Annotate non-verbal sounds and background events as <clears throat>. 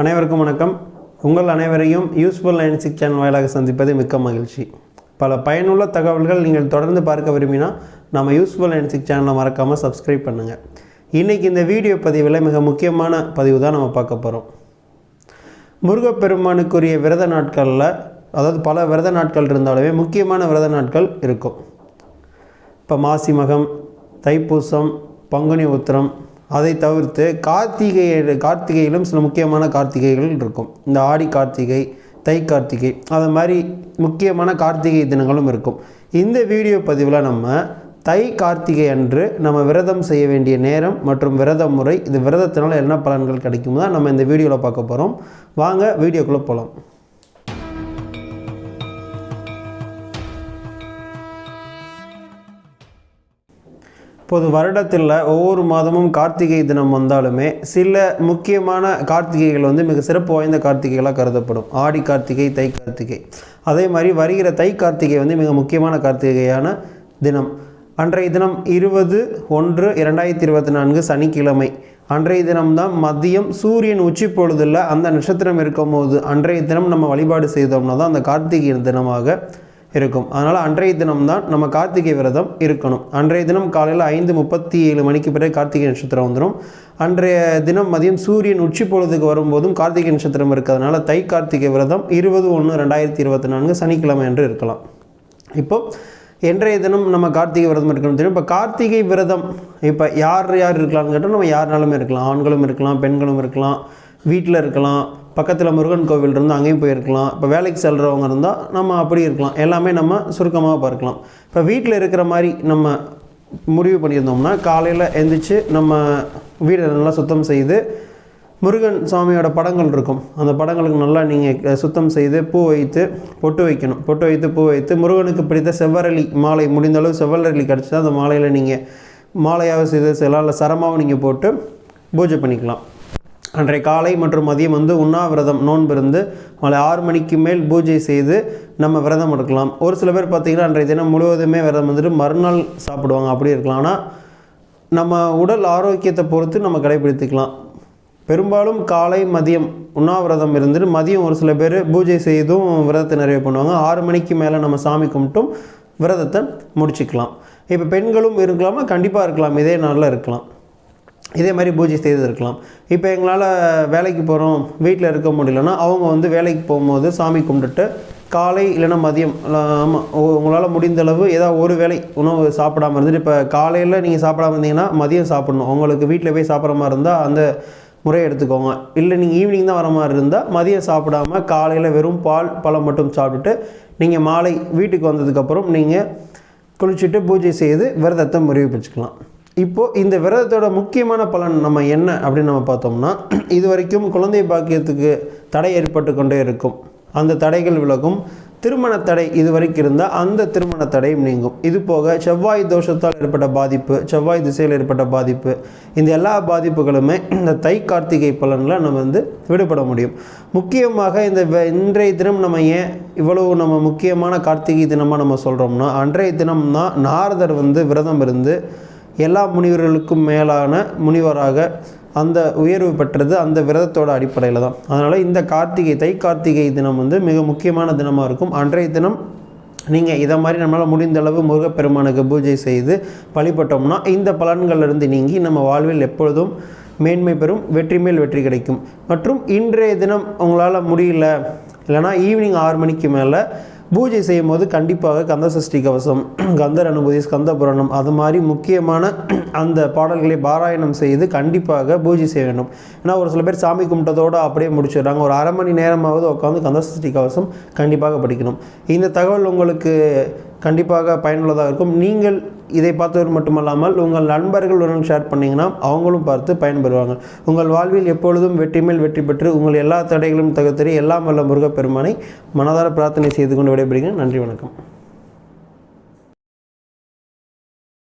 அனைவருக்கும் வணக்கம். உங்கள் அனைவரையும் யூஸ்ஃபுல் நைன் சிக்ஸ் சேனல் வாயிலாக சந்திப்பது மிக்க மகிழ்ச்சி. பல பயனுள்ள தகவல்கள் நீங்கள் தொடர்ந்து பார்க்க விரும்பினா நம்ம யூஸ்ஃபுல் நைன் சிக்ஸ் சேனலை மறக்காமல் சப்ஸ்கிரைப் பண்ணுங்கள் இன்றைக்கி இந்த வீடியோ பதிவில் மிக முக்கியமான பதிவு தான் நம்ம பார்க்க போகிறோம் முருகப்பெருமானுக்குரிய விரத நாட்களில் அதாவது பல விரத நாட்கள் இருந்தாலுமே முக்கியமான விரத நாட்கள் இருக்கும். இப்போ மாசி மகம் தைப்பூசம் பங்குனி உத்திரம் அதை தவிர்த்து கார்த்திகை கார்த்திகையிலும் சில முக்கியமான கார்த்திகைகள் இருக்கும். இந்த ஆடி கார்த்திகை தை கார்த்திகை அது மாதிரி முக்கியமான கார்த்திகை தினங்களும் இருக்கும். இந்த வீடியோ பதிவில் நம்ம தை கார்த்திகை அன்று நம்ம விரதம் செய்ய வேண்டிய நேரம் மற்றும் விரத முறை இது விரதத்தினால் என்ன பலன்கள் கிடைக்குமோ தான் நம்ம இந்த வீடியோவில் பார்க்க போகிறோம் வாங்க வீடியோக்குள்ளே போகலாம் இப்போது வருடத்தில் ஒவ்வொரு மாதமும் கார்த்திகை தினம் வந்தாலுமே சில முக்கியமான கார்த்திகைகள் வந்து மிக சிறப்பு வாய்ந்த கார்த்திகைகளாக கருதப்படும். ஆடி கார்த்திகை தை கார்த்திகை. அதே மாதிரி வருகிற தை கார்த்திகை வந்து மிக முக்கியமான கார்த்திகையான தினம். அன்றைய தினம் இருபது ஒன்று இரண்டாயிரத்தி இருபத்தி நான்கு சனிக்கிழமை. அன்றைய தினம்தான் மதியம் சூரியன் உச்சி பொழுதில் அந்த நட்சத்திரம் இருக்கும் போது அன்றைய தினம் நம்ம வழிபாடு செய்தோம்னா தான் அந்த கார்த்திகை தினமாக இருக்கும். அதனால் அன்றைய தினம்தான் நம்ம கார்த்திகை விரதம் இருக்கணும். அன்றைய தினம் காலையில் ஐந்து முப்பத்தி ஏழு மணிக்கு பிறகு கார்த்திகை நட்சத்திரம் வந்துடும் அன்றைய தினம் மதியம் சூரியன் உச்சி பொழுதுக்கு வரும்போதும் கார்த்திகை நட்சத்திரம் இருக்கிறதுனால தை கார்த்திகை விரதம் இருபது ஒன்று ரெண்டாயிரத்தி இருபத்தி நான்கு சனிக்கிழமை என்று இருக்கலாம். இப்போ இன்றைய தினம் நம்ம கார்த்திகை விரதம் இருக்கணும் தெரியும். இப்போ கார்த்திகை விரதம் இப்போ யார் யார் இருக்கலாம்னு கேட்டால் நம்ம யாருனாலுமே இருக்கலாம். ஆண்களும் இருக்கலாம் பெண்களும் இருக்கலாம். வீட்டில் இருக்கலாம் பக்கத்தில் முருகன் கோவில் இருந்தால் அங்கேயும் போயிருக்கலாம் இப்போ வேலைக்கு செல்கிறவங்க இருந்தால் நம்ம அப்படி இருக்கலாம். எல்லாமே நம்ம சுருக்கமாக பார்க்கலாம். இப்போ வீட்டில் இருக்கிற மாதிரி நம்ம முடிவு பண்ணியிருந்தோம்னா காலையில் எழுந்திரிச்சு நம்ம வீடை நல்லா சுத்தம் செய்து முருகன் சுவாமியோட படங்கள் இருக்கும். அந்த படங்களுக்கு நல்லா நீங்கள் சுத்தம் செய்து பூ வைத்து பொட்டு வைக்கணும். பொட்டு வைத்து பூ வைத்து முருகனுக்கு பிடித்த செவ்வரளி மாலை. முடிந்த அளவு செவ்வரளி கிடச்சிட்டா அந்த மாலையில் நீங்கள் மாலையாக செய்து செய்யலாம் இல்லை சரமாகவும் நீங்கள் போட்டு பூஜை பண்ணிக்கலாம். அன்றைய காலை மற்றும் மதியம் வந்து உண்ணாவிரதம் நோன்பு இருந்து மாலை ஆறு மணிக்கு மேல் பூஜை செய்து நம்ம விரதம் எடுக்கலாம் ஒரு சில பேர் பார்த்திங்கன்னா அன்றைய தினம் முழுவதுமே விரதம் வந்துட்டு மறுநாள் சாப்பிடுவாங்க. அப்படி இருக்கலாம். ஆனால் நம்ம உடல் ஆரோக்கியத்தை பொறுத்து நம்ம கடைபிடித்துக்கலாம். பெரும்பாலும் காலை மதியம் உண்ணாவிரதம் இருந்துட்டு மதியம் ஒரு சில பேர் பூஜை செய்தும் விரதத்தை நிறைவு பண்ணுவாங்க. ஆறு மணிக்கு மேலே நம்ம சாமி கும்பிட்டும் விரதத்தை முடிச்சுக்கலாம். இப்போ பெண்களும் இருக்கலாமா. கண்டிப்பாக இருக்கலாம். இதே நாளில் இருக்கலாம். இதே மாதிரி பூஜை செய்து இருக்கலாம். இப்போ எங்களால் வேலைக்கு போகிறோம் வீட்டில் இருக்க முடியலன்னா அவங்க வந்து வேலைக்கு போகும்போது சாமி கும்பிட்டுட்டு காலை இல்லைன்னா மதியம் ஆமாம் உங்களால் முடிந்த அளவு ஏதாவது ஒரு வேளை உணவு சாப்பிடாம இருந்துட்டு இப்போ காலையில் நீங்கள் சாப்பிடாம இருந்தீங்கன்னா மதியம் சாப்பிடணும். உங்களுக்கு வீட்டில் போய் சாப்பிட்ற மாதிரி இருந்தால் அந்த முறையை எடுத்துக்கோங்க. இல்லை நீங்கள் ஈவினிங் தான் வர மாதிரி இருந்தால் மதியம் சாப்பிடாம காலையில் வெறும் பால் பழம் மட்டும் சாப்பிட்டுட்டு நீங்கள் மாலை வீட்டுக்கு வந்ததுக்கப்புறம் நீங்கள் குளிச்சுட்டு பூஜை செய்து விரதத்தை முறிவு வச்சுக்கலாம் இப்போது இந்த விரதத்தோட முக்கியமான பலன் நம்ம என்ன அப்படின்னு நம்ம பார்த்தோம்னா <clears throat> இது வரைக்கும் குழந்தை பாக்கியத்துக்கு தடை ஏற்பட்டு கொண்டே இருக்கும். அந்த தடைகள் விலகும். திருமண தடை இது வரைக்கும் இருந்தால் அந்த திருமண தடையும் நீங்கும். இது போக செவ்வாய் தோஷத்தால் ஏற்பட்ட பாதிப்பு செவ்வாய் திசையில் ஏற்பட்ட பாதிப்பு இந்த எல்லா பாதிப்புகளுமே <clears throat> இந்த தை கார்த்திகை பலனில் நம்ம வந்து விடுபட முடியும். முக்கியமாக இந்த இன்றைய தினம் நம்ம ஏன் இவ்வளவு நம்ம முக்கியமான கார்த்திகை தினமாக நம்ம சொல்கிறோம்னா அன்றைய தினம்னா நாரதர் வந்து விரதம் இருந்து எல்லா முனிவர்களுக்கும் மேலான முனிவராக அந்த உயர்வு பெற்றது அந்த விரதத்தோட அடிப்படையில் தான். அதனால் இந்த கார்த்திகை தை கார்த்திகை தினம் வந்து மிக முக்கியமான தினமாக இருக்கும். அன்றைய தினம் நீங்கள் இதை மாதிரி நம்மளால் முடிந்த அளவு முருகப்பெருமானுக்கு பூஜை செய்து வழிபட்டோம்னா இந்த பலன்களிலிருந்து நீங்கி நம்ம வாழ்வில் எப்பொழுதும் மேன்மை பெறும் வெற்றி மேல் வெற்றி கிடைக்கும். மற்றும் இன்றைய தினம் உங்களால் முடியல இல்லைனா ஈவினிங் ஆறு மணிக்கு மேலே பூஜை செய்யும் போது கண்டிப்பாக கந்த சஷ்டி கவசம் கந்தர் அனுபூதி ஸ்கந்த புராணம் அது மாதிரி முக்கியமான அந்த பாடல்களை பாராயணம் செய்து கண்டிப்பாக பூஜை செய்ய வேண்டும். ஏன்னா ஒரு சில பேர் சாமி கும்பிட்டதோடு அப்படியே முடிச்சிடுறாங்க. ஒரு அரை மணி நேரமாவது உட்காந்து கந்த சஷ்டி கவசம் கண்டிப்பாக படிக்கணும். இந்த தகவல் உங்களுக்கு கண்டிப்பாக பயனுள்ளதாக இருக்கும். நீங்கள் இதை பார்த்தவர் மட்டுமல்லாமல் உங்கள் நண்பர்களுடன் ஷேர் பண்ணிங்கன்னா அவங்களும் பார்த்து பயன்பெறுவாங்க. உங்கள் வாழ்வில் எப்பொழுதும் வெற்றி மேல் வெற்றி பெற்று உங்கள் எல்லா தடைகளும் தகுத்தறி எல்லாம் வல்ல முருகப்பெருமானை மனதார பிரார்த்தனை செய்து கொண்டு விடைபெறுகிறேன். நன்றி வணக்கம்.